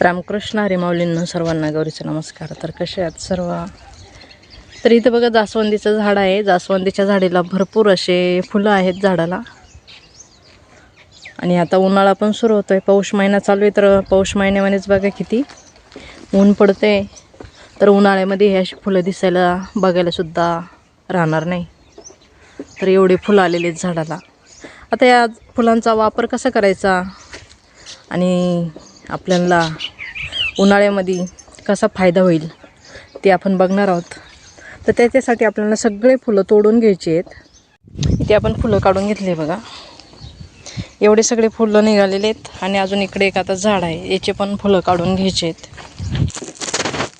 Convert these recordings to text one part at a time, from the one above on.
रामकृष्ण हरिमाऊलींना सर्वांना गौरीचा नमस्कार. तर कसे आहेत सर्व? तर इथं बघा जास्वंदीचं झाड आहे. जास्वंदीच्या झाडीला भरपूर असे फुलं आहेत झाडाला. आणि आता उन्हाळा पण सुरू होतो आहे पौष महिना चालू आहे तर पौष महिन्यामध्येच बघा किती ऊन पडते तर उन्हाळ्यामध्ये हे अशी फुलं दिसायला बघायलासुद्धा राहणार नाही. तर एवढे फुलं आलेले आहेत झाडाला. आता या फुलांचा वापर कसा करायचा? आणि आपल्याला उन्हाळ्यामध्ये कसा फायदा होईल ते आपण बघणार आहोत. तर त्याच्यासाठी आपल्याला सगळे फुलं तोडून घ्यायची आहेत. इथे आपण फुलं काढून घेतले बघा. एवढे सगळे फुलं निघालेले आहेत आणि अजून इकडे एक आता झाड आहे. याचे पण फुलं काढून घ्यायचे आहेत.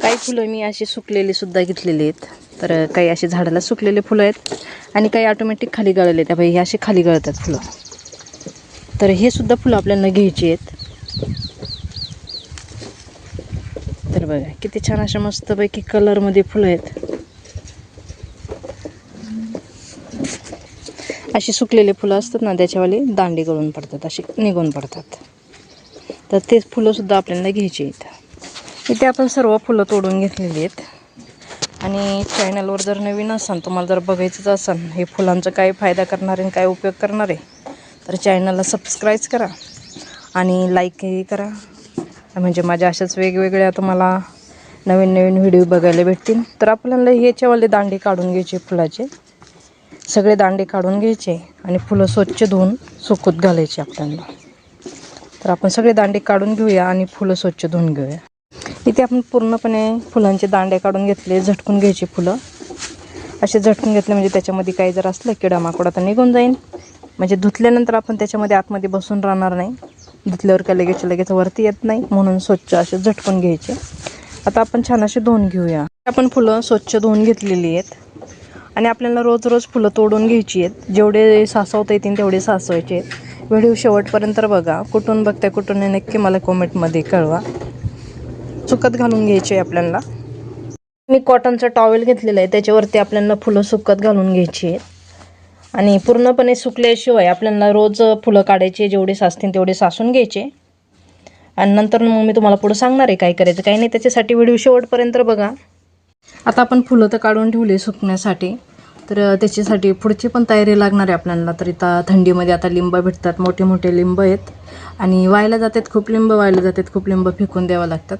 काही फुलं मी अशी सुकलेली सुद्धा घेतलेली आहेत. तर काही असे झाडाला सुकलेले फुलं आहेत आणि काही ऑटोमॅटिक खाली गळले त्या हे असे खाली गळतात फुलं. तर हे सुद्धा फुलं आपल्याला घ्यायची आहेत. बघा किती छान अशा मस्तपैकी कलरमध्ये फुलं आहेत. अशी सुकलेले फुलं असतात ना त्याच्यावाले दांडी गळून पडतात अशी निघून पडतात. तर तेच फुलंसुद्धा आपल्याला घ्यायची आहेत. इथे आपण सर्व फुलं तोडून घेतलेली आहेत. आणि चॅनलवर जर नवीन असाल तुम्हाला जर बघायचंच असाल हे फुलांचा काय फायदा करणार आहे आणि काय उपयोग करणार आहे तर चॅनलला सबस्क्राईब करा आणि लाईकही करा. म्हणजे माझ्या अशाच वेगवेगळ्या तुम्हाला नवीन नवीन व्हिडिओ बघायला भेटतील. तर आपल्याला याच्यावाले दांडे काढून घ्यायचे फुलाचे. सगळे दांडे काढून घ्यायचे आणि फुलं स्वच्छ धुवून सुकत घालायचे आपल्याला. तर आपण सगळे दांडे काढून घेऊया आणि फुलं स्वच्छ धुवून घेऊया. इथे आपण पूर्णपणे फुलांचे दांडे काढून घेतले झटकून घ्यायचे फुलं. असे झटकून घेतले म्हणजे त्याच्यामध्ये काही जर असलं किडामाकोडा तर निघून जाईल म्हणजे धुतल्यानंतर आपण त्याच्यामध्ये आतमध्ये बसून राहणार नाही. धुतल्यावर काय लगेच लगेच वरती येत नाही म्हणून स्वच्छ असे झटकून घ्यायचे. आता आपण छान असे धुवून घेऊया. आपण फुलं स्वच्छ धुवून घेतलेली आहेत. आणि आपल्याला रोज रोज फुलं तोडून घ्यायची आहेत. जेवढे सासवता येतील तेवढे सासवायचे आहेत. व्हिडिओ शेवटपर्यंत बघा. कुठून बघते कुठून नक्की मला कॉमेंटमध्ये कळवा. सुकत घालून घ्यायचे आहे आपल्याला. मी कॉटनचं टॉवेल घेतलेलं आहे. त्याच्यावरती आपल्याला फुलं सुकत घालून घ्यायची आहेत. आणि पूर्णपणे सुकल्याशिवाय आपल्याला रोज फुलं काढायचे जेवढे साचतील तेवढे सासून घ्यायचे. आणि नंतर मग मी तुम्हाला पुढं सांगणार आहे काय करायचं काही नाही त्याच्यासाठी व्हिडिओ शेवटपर्यंत बघा. आता आपण फुलं तर काढून ठेवले सुकण्यासाठी. तर त्याच्यासाठी पुढची पण तयारी लागणार आहे आपल्याला. तर इथं थंडीमध्ये आता लिंब भेटतात मोठे मोठे लिंब आहेत. आणि व्हायला जातात खूप लिंब व्हायला जातात खूप लिंब फेकून द्यावं लागतात.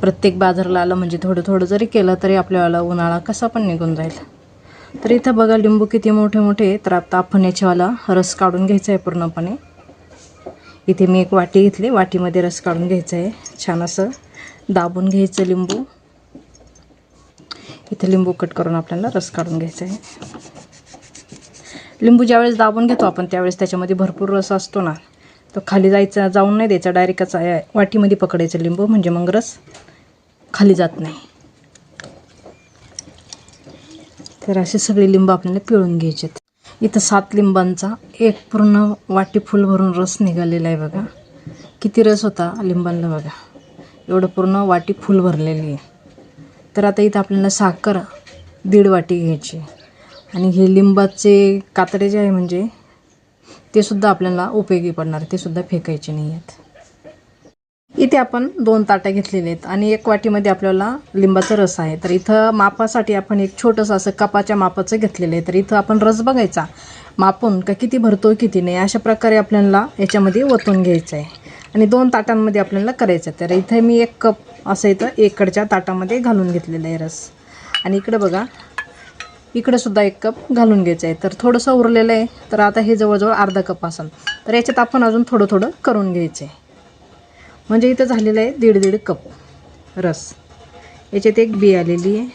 प्रत्येक बाजारला आलं म्हणजे थोडं थोडं जरी केलं तरी आपल्याला उन्हाळा कसा पण निघून जाईल. तर इथं बघा लिंबू किती मोठे मोठे आहे तर आता आपण याच्यावाला रस काढून घ्यायचा आहे पूर्णपणे. इथे मी एक वाटी घेतली. वाटीमध्ये रस काढून घ्यायचा आहे छान असं दाबून घ्यायचं लिंबू. इथे लिंबू कट करून आपल्याला रस काढून घ्यायचा आहे लिंबू ज्यावेळेस दाबून घेतो आपण त्यावेळेस त्याच्यामध्ये भरपूर रस असतो ना. तो खाली जायचा जाऊन नाही द्यायचा. डायरेक्टच वाटीमध्ये पकडायचं लिंबू. म्हणजे मग रस खाली जात नाही. तर असे सगळे लिंब आपल्याला पिळून घ्यायचे इथं सात लिंबांचा एक पूर्ण वाटी फुल भरून रस निघालेला आहे बघा. किती रस होता लिंबांना बघा. एवढं पूर्ण वाटी फुल भरलेली आहे. तर आता इथं आपल्याला साखर दीड वाटी घ्यायची आणि हे लिंबाचे कातडे जे आहे म्हणजे ते सुद्धा आपल्याला उपयोगी पडणार ते सुद्धा फेकायचे नाही आहेत इथे आपण दोन ताट्या घेतलेले आहेत आणि एक वाटीमध्ये आपल्याला लिंबाचा रस आहे. तर इथं मापासाठी आपण एक छोटंसं असं कपाच्या मापाचं घेतलेलं आहे. तर इथं आपण रस बघायचा. मापून का किती भरतो किती नाही अशा प्रकारे आपल्याला याच्यामध्ये ओतून घ्यायचं आहे. आणि दोन ताटांमध्ये आपल्याला करायचं आहे. तर इथे मी एक कप असं इथं एकडच्या ताटामध्ये घालून घेतलेलं आहे रस. आणि इकडं बघा इकडंसुद्धा एक कप घालून घ्यायचं आहे. तर थोडंसं उरलेलं आहे. तर आता हे जवळजवळ अर्धा कप असेल. तर याच्यात आपण अजून थोडं थोडं करून घ्यायचं आहे. म्हणजे इथं झालेलं आहे दीड दीड कप रस. याच्यात एक बी आलेली आहे.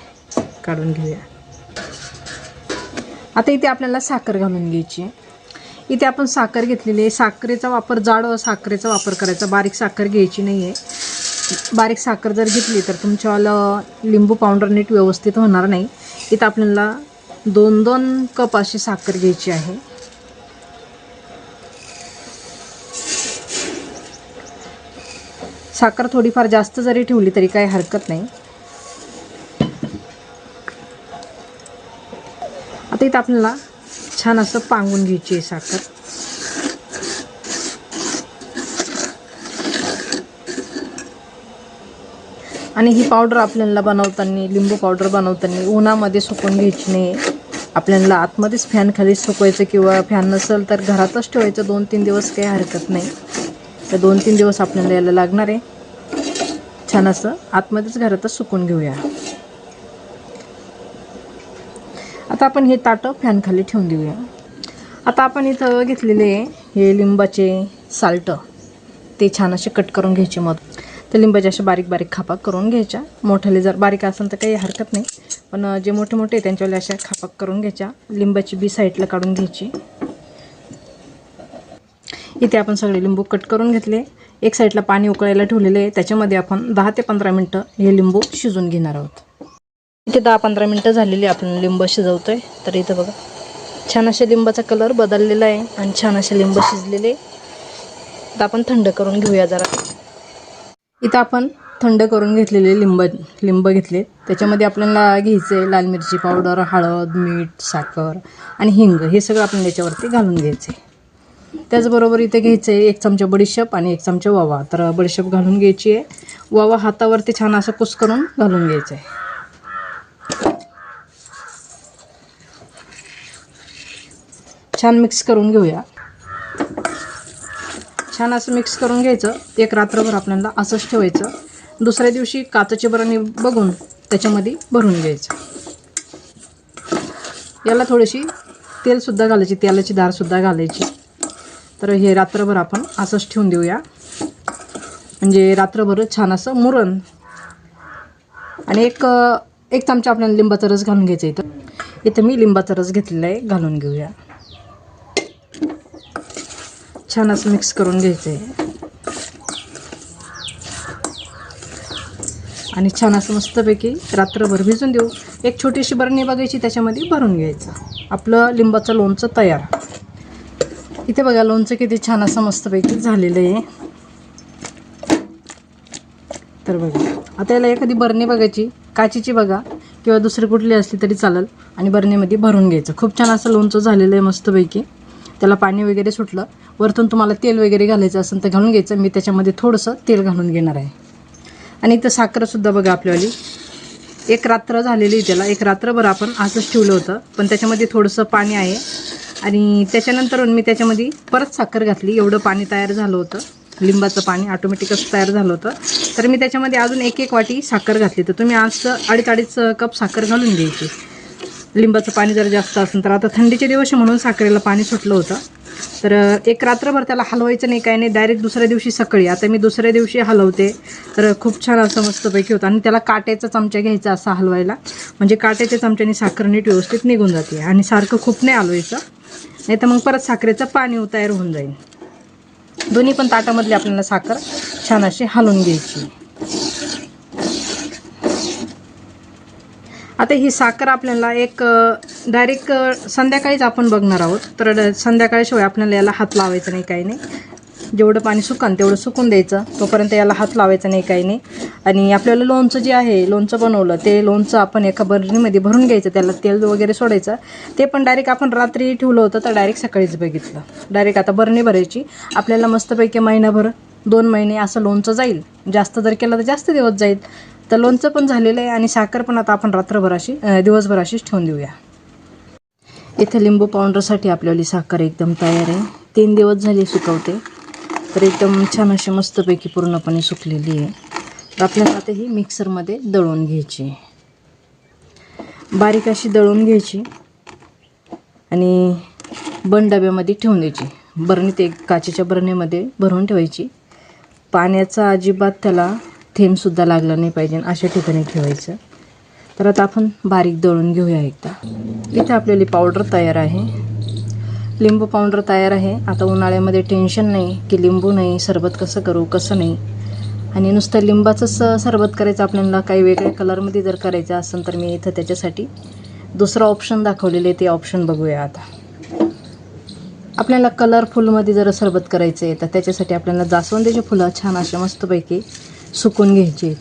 काढून घेऊया. आता इथे आपल्याला साखर घालून घ्यायची आहे. इथे आपण साखर घेतलेली आहे. साखरेचा वापर जाड साखरेचा वापर करायचा. बारीक साखर घ्यायची नाही आहे बारीक साखर जर घेतली तर तुमच्यावाला लिंबू पावडर नीट व्यवस्थित होणार नाही. इथं आपल्याला दोन दोन कप अशी साखर घ्यायची आहे. साखर थोडीफार जास्त जरी ठेवली तरी काही हरकत नाही. आता इथं आपल्याला छान असं पांगून घ्यायची आहे साखर. आणि ही पावडर आपल्याला बनवताना लिंबू पावडर बनवताना उन्हामध्ये सुकून घ्यायची नाही. आपल्याला आतमध्येच फॅन खाली सुकवायचं किंवा फॅन नसेल तर घरातच ठेवायचं. दोन तीन दिवस काही हरकत नाही. तर दोन तीन दिवस आपल्याला यायला लागणार आहे. छान असं आतमध्येच घरातच सुकून घेऊया. आता आपण हे ताटं फॅनखाली ठेवून देऊया. आता आपण इथं घेतलेले हे लिंबाचे साल्ट ते छान असे कट करून घ्यायचे मग. ते लिंबाचे असे बारीक बारीक खापा करून घ्यायच्या. मोठ्याले जर बारीक असेल तर काही हरकत नाही. पण जे मोठे मोठे आहे त्यांच्यावाले अशा खापाक करून घ्यायच्या. लिंबाची बी साईडला काढून घ्यायची. इथे आपण सगळे लिंबू कट करून घेतले. एक साईडला पाणी उकळायला ठेवलेले आहे. त्याच्यामध्ये आपण दहा ते पंधरा मिनटं हे लिंबू शिजून घेणार आहोत. इथे दहा पंधरा मिनटं झालेली आपण लिंब शिजवतोय. तर इथं बघा. छान अशा लिंबाचा कलर बदललेला आहे आणि छान असे लिंब शिजलेले तर आपण थंड करून घेऊया जरा. इथं आपण थंड करून घेतलेले लिंब लिंब घेतले. त्याच्यामध्ये आपल्याला घ्यायचं आहे लाल मिरची पावडर हळद मीठ साखर आणि हिंग. हे सगळं आपण याच्यावरती घालून घ्यायचं आहे त्याचबरोबर इथे घ्यायचं आहे एक चमचा बडीशेप आणि एक चमचा वावा. तर बडीशेप घालून घ्यायची आहे वावा हातावरती छान असं कुस करून घालून घ्यायचं आहे छान मिक्स करून घेऊया. छान असं मिक्स करून घ्यायचं. एक रात्रभर आपल्याला असंच ठेवायचं. दुसऱ्या दिवशी काचेची बरणी बघून त्याच्यामध्ये भरून घ्यायचं. याला थोडीशी तेलसुद्धा घालायची. तेलाची धारसुद्धा घालायची. तर हे रात्रभर आपण असंच ठेवून देऊया. म्हणजे रात्रभर छान असं मुरण आणि एक एक चमचा आपल्याला लिंबाचा रस घालून घ्यायचा इथं. इथं मी लिंबाचा रस घेतलेला आहे घालून घेऊया. छान असं मिक्स करून घ्यायचं आहे आणि छान असं मस्तपैकी रात्रभर भिजून देऊ. एक छोटीशी बरणी बघायची त्याच्यामध्ये भरून घ्यायचं. आपलं लिंबाचं लोणचं तयार. इथे बघा लोणचं किती छान असं मस्तपैकी झालेलं आहे. तर बघा आता याला एखादी बरणी बघायची काचीची बघा किंवा दुसरी कुठली असली तरी चालेल. आणि बरणीमध्ये भरून घ्यायचं. खूप छान असं लोणचं झालेलं आहे मस्तपैकी. त्याला पाणी वगैरे सुटलं. वरतून तुम्हाला तेल वगैरे घालायचं असेल तर घालून घ्यायचं. मी त्याच्यामध्ये थोडंसं तेल घालून घेणार आहे. आणि इथं साखरसुद्धा बघा आपल्यावाली. एक रात्र झालेली त्याला. एक रात्रभर आपण असंच ठेवलं होतं. पण त्याच्यामध्ये थोडंसं पाणी आहे. आणि त्याच्यानंतर मी त्याच्यामध्ये परत साखर घातली. एवढं पाणी तयार झालं होतं. लिंबाचं पाणी ऑटोमॅटिकच तयार झालं होतं. तर मी त्याच्यामध्ये अजून एक एक वाटी साखर घातली. तर तुम्ही आज अडीच अडीच कप साखर घालून घ्यायची. लिंबाचं पाणी जर जास्त असेल तर आता थंडीचे दिवस म्हणून साखरेला पाणी सुटलं होतं. तर एक रात्रभर त्याला हलवायचं नाही काही नाही. डायरेक्ट दुसऱ्या दिवशी सकाळी. आता मी दुसऱ्या दिवशी हलवते. तर खूप छान असं मस्तपैकी होतं. आणि त्याला काट्याचा चमचा घ्यायचा असा हलवायला. म्हणजे काट्याच्या चमच्याने साखर नीट व्यवस्थित निघून जाते. आणि सारखं खूप नाही हलवायचं. नाही तर मग परत साखरेचं पाणी तयार होऊन जाईल. दोन्ही पण ताटामधली आपल्याला साखर छान अशी हलवून घ्यायची. आता ही साखर आपल्याला एक डायरेक्ट संध्याकाळीच आपण बघणार आहोत. तर संध्याकाळशिवाय आपल्याला याला हात लावायचा नाही काही नाही. जेवढं पाणी सुकान तेवढं सुकून द्यायचं. तोपर्यंत याला हात लावायचा नाही काही नाही. आणि आपल्याला लोणचं जे आहे लोणचं बनवलं ते लोणचं आपण एका बरणीमध्ये भरून घ्यायचं. त्याला तेल वगैरे सोडायचं. ते पण डायरेक्ट आपण रात्री ठेवलं होतं तर डायरेक्ट सकाळीच बघितलं. डायरेक्ट आता बरणी भरायची. आपल्याला मस्तपैकी महिनाभर दोन महिने असं लोणचं जाईल. जास्त जर केलं तर जास्त दिवस जाईल. तर लोणचं पण झालेलं आहे आणि साखर पण आता आपण रात्रभर अशी दिवसभर अशीच ठेवून देऊया. इथं लिंबू पावडरसाठी आपल्याली साखर एकदम तयार आहे. तीन दिवस झाले सुकवते. तर एकदम छान अशी मस्तपैकी पूर्णपणे सुकलेली आहे. तर आपल्याला आता ही मिक्सरमध्ये दळून घ्यायची बारीक अशी दळून घ्यायची. आणि बन डब्यामध्ये ठेवून द्यायची. बरणीत एक काचेच्या बरणीमध्ये भरून ठेवायची. पाण्याचा अजिबात त्याला थेंबसुद्धा लागला नाही पाहिजे अशा ठिकाणी ठेवायचं. तर आता आपण बारीक दळून घेऊया एकदा. इथे आपल्याली पावडर तयार आहे. लिंबू पावडर तयार आहे. आता उन्हाळ्यामध्ये टेन्शन नाही की लिंबू नाही सरबत कसं करू कसं नाही. आणि नुसतं लिंबाचंच सरबत करायचं आपल्याला काही वेगळ्या कलरमध्ये जर करायचं असेल तर मी इथं त्याच्यासाठी दुसरं ऑप्शन दाखवलेलं आहे ते ऑप्शन बघूया आता. आपल्याला कलरफुलमध्ये जर सरबत करायचं आहे तर त्याच्यासाठी आपल्याला जास्वंदीची फुलं छान असे मस्तपैकी सुकून घ्यायची आहेत.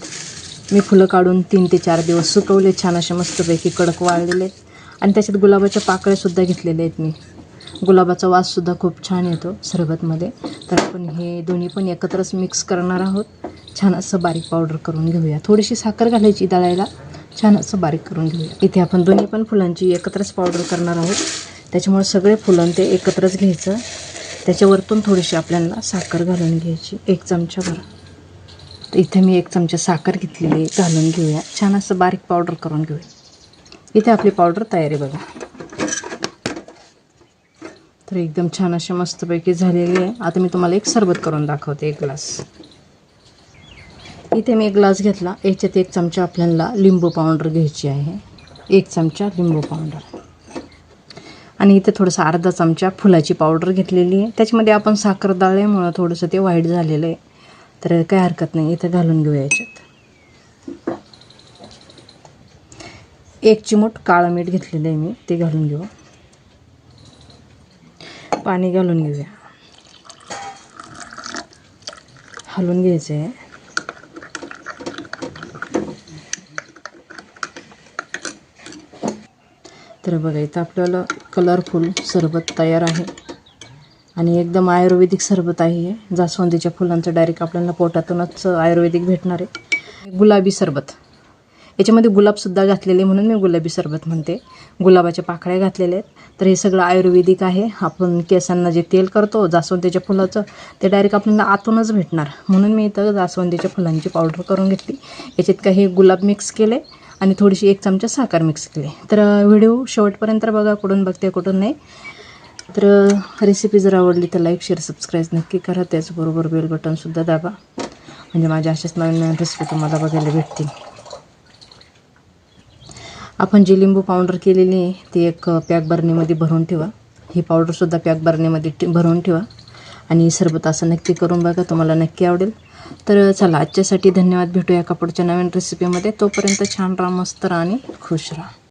मी फुलं काढून तीन ते चार दिवस सुकवले छान असे मस्तपैकी कडक वाळलेले आहेत. आणि त्याच्यात गुलाबाच्या पाकळ्यासुद्धा घेतलेल्या आहेत मी. गुलाबाचा वाससुद्धा खूप छान येतो सरबतमध्ये. तर आपण हे दोन्ही पण एकत्रच मिक्स करणार आहोत. छान असं बारीक पावडर करून घेऊया. थोडीशी साखर घालायची दळायला. छान असं बारीक करून घेऊया. इथे आपण दोन्ही पण फुलांची एकत्रच पावडर करणार आहोत. त्याच्यामुळे सगळे फुलं ते एकत्रच घ्यायचं. त्याच्यावरतून थोडीशी आपल्याला साखर घालून घ्यायची. एक चमचा इथे मी एक चमचा साखर घेतलेली घालून घेऊया. छान असं बारीक पावडर करून घेऊया. इथे आपली पावडर तयार आहे बघा. तर एकदम छान अशी मस्तपैकी झालेली आहे. आता मी तुम्हाला एक सरबत करून दाखवते एक ग्लास इथे मी एक ग्लास घेतला. याच्यात एक चमचा आपल्याला लिंबू पावडर घ्यायची आहे. एक चमचा लिंबू पावडर आणि इथे थोडंसं अर्धा चमचा फुलाची पावडर घेतलेली आहे. त्याच्यामध्ये आपण साखर डाळल्यामुळं थोडंसं ते वाईट झालेलं आहे. तर काय हरकत नाही इथं घालून घेऊया याच्यात. एक चिमूट काळं मीठ घेतलेलं आहे मी ते घालून घेऊ. पाणी घालून घेऊया. हलवून घ्यायचं आहे तर बघा इथं आपल्याला कलरफुल सरबत तयार आहे. आणि एकदम आयुर्वेदिक सरबत आहे हे. जास्वंदीच्या फुलांचं डायरेक्ट आपल्याला पोटातूनच आयुर्वेदिक भेटणार आहे. गुलाबी सरबत. याच्यामध्ये गुलाबसुद्धा घातलेले म्हणून मी गुलाबी सरबत म्हणते. गुलाबाच्या पाकळ्या घातलेल्या आहेत. तर हे सगळं आयुर्वेदिक आहे. आपण केसांना जे तेल करतो जास्वंदीच्या फुलाचं ते डायरेक्ट आपल्याला आतूनच भेटणार. म्हणून मी इथं जास्वंदीच्या फुलांची पावडर करून घेतली. याच्यात काही गुलाब मिक्स केले आणि थोडीशी एक चमचा साखर मिक्स केली. तर व्हिडिओ शेवटपर्यंत बघा कुठून बघते कुठून नाही. तर रेसिपी जर आवडली तर लाईक शेअर सबस्क्राईब नक्की करा. त्याचबरोबर बेल बटनसुद्धा दाबा. म्हणजे माझ्या अशाच नवीन नवीन रेसिपी तुम्हाला बघायला भेटतील. आपण जी लिंबू पावडर केलेली आहे ती एक पॅक बरणीमध्ये भरून ठेवा. ही पावडरसुद्धा पॅक बरणीमध्ये भरून ठेवा. आणि सरबत असं नक्की करून बघा तुम्हाला नक्की आवडेल. तर चला आजच्यासाठी धन्यवाद. भेटूया कापडच्या नवीन रेसिपीमध्ये तोपर्यंत छान राहा मस्त राहा आणि खुश राहा.